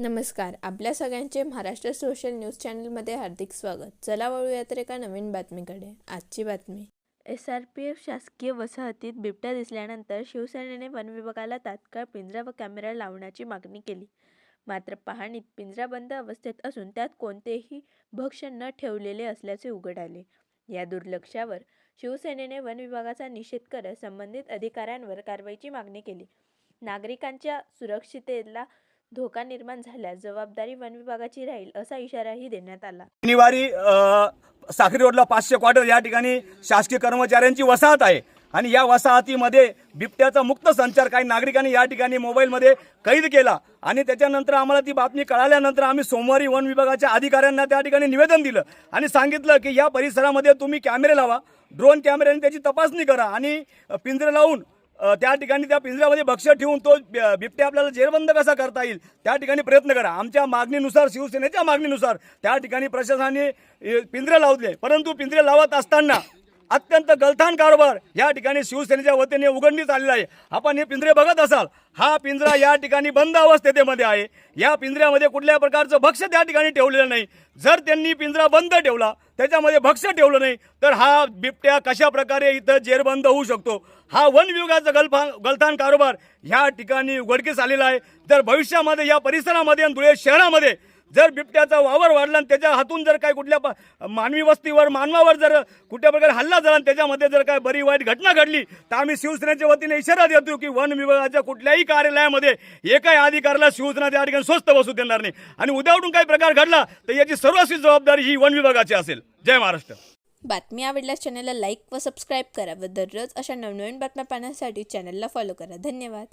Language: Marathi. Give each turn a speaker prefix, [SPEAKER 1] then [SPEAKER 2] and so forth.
[SPEAKER 1] नमस्कार. आपल्या सगळ्यांचे महाराष्ट्र सोशल न्यूज चॅनलमध्ये हार्दिक स्वागत. चला वळूया तर एका नवीन बातमीकडे. आजची बातमी. एस आर पी एफ शासकीय वसाहतीत बिबट्या दिसल्यानंतर शिवसेनेने वन विभागाला तात्काळ पिंजरा व कॅमेरा लावण्याची मागणी केली. मात्र पाहणीत पिंजरा बंद अवस्थेत असून त्यात कोणतेही भक्ष्य न ठेवलेले असल्याचे उघड आले. या दुर्लक्षावर शिवसेनेने वन विभागाचा निषेध करत संबंधित अधिकाऱ्यांवर कारवाईची मागणी केली. नागरिकांच्या सुरक्षिततेला धोका निर्माण झाल्यास जबाबदारी वन विभागाची राहील असा इशाराही देण्यात आला.
[SPEAKER 2] शनिवारी साखरी रोडला पाचशे क्वार्टर या ठिकाणी शासकीय कर्मचाऱ्यांची वसाहत आहे. आणि या वसाहतीमध्ये बिबट्याचा मुक्त संचार काही नागरिकांनी या ठिकाणी मोबाईलमध्ये कैद केला. आणि त्याच्यानंतर आम्हाला ती बातमी कळाल्यानंतर आम्ही सोमवारी वन विभागाच्या अधिकाऱ्यांना त्या ठिकाणी निवेदन दिलं. आणि सांगितलं की या परिसरामध्ये तुम्ही कॅमेरे लावा ड्रोन कॅमेऱ्याने त्याची तपासणी करा आणि पिंजरे लावून त्या ठिकाणी त्या पिंजऱ्यामध्ये भक्ष्य ठेवून तो बिबटे बिबट्या आपल्याला जेरबंद कसा करता येईल त्या ठिकाणी प्रयत्न करा. आमच्या मागणीनुसार शिवसेनेच्या मागणीनुसार त्या ठिकाणी प्रशासनाने पिंजरे लावले. परंतु पिंजरे लावत असताना अत्यंत गलथान कारभार या ठिकाणी शिवसेनेच्या वतीने उघडणीत आलेला आहे. आपण हे पिंजरे बघत असाल हा पिंजरा या ठिकाणी बंद अवस्थेमध्ये आहे. या पिंजऱ्यामध्ये कुठल्या प्रकारचं भक्ष त्या ठिकाणी ठेवलेलं नाही. जर त्यांनी पिंजरा बंद ठेवला त्याच्यामध्ये भक्ष ठेवलं नाही तर हा बिबट्या कशा प्रकारे इथं जेरबंद होऊ शकतो? हा वन विभागाचा गलफा गलथान कारभार ह्या ठिकाणी उघडकीस आलेला आहे. तर भविष्यामध्ये या परिसरामध्ये आणि धुळे शहरामध्ये जर बिबट्याचा वावर वाढला आणि त्याच्या हातून जर काय कुठल्या मानवी वस्तीवर मानवावर जर कुठल्या प्रकारे हल्ला झाला आणि त्याच्यामध्ये जर काय बरी वाईट घटना घडली तर आम्ही शिवसेनेच्या वतीने इशारा देतो की वन विभागाच्या कुठल्याही कार्यालयामध्ये एकाही अधिकाऱ्याला शिवसेना त्या ठिकाणी स्वस्त बसू देणार नाही. आणि उद्या उठून काही प्रकार घडला तर याची सर्वस्वी जबाबदारी ही वन विभागाची असेल. जय महाराष्ट्र.
[SPEAKER 1] बातमी आवडल्यास चॅनलला लाईक व सबस्क्राईब करा व दररोज अशा नवनवीन बातम्या पाहण्यासाठी चॅनलला फॉलो करा. धन्यवाद.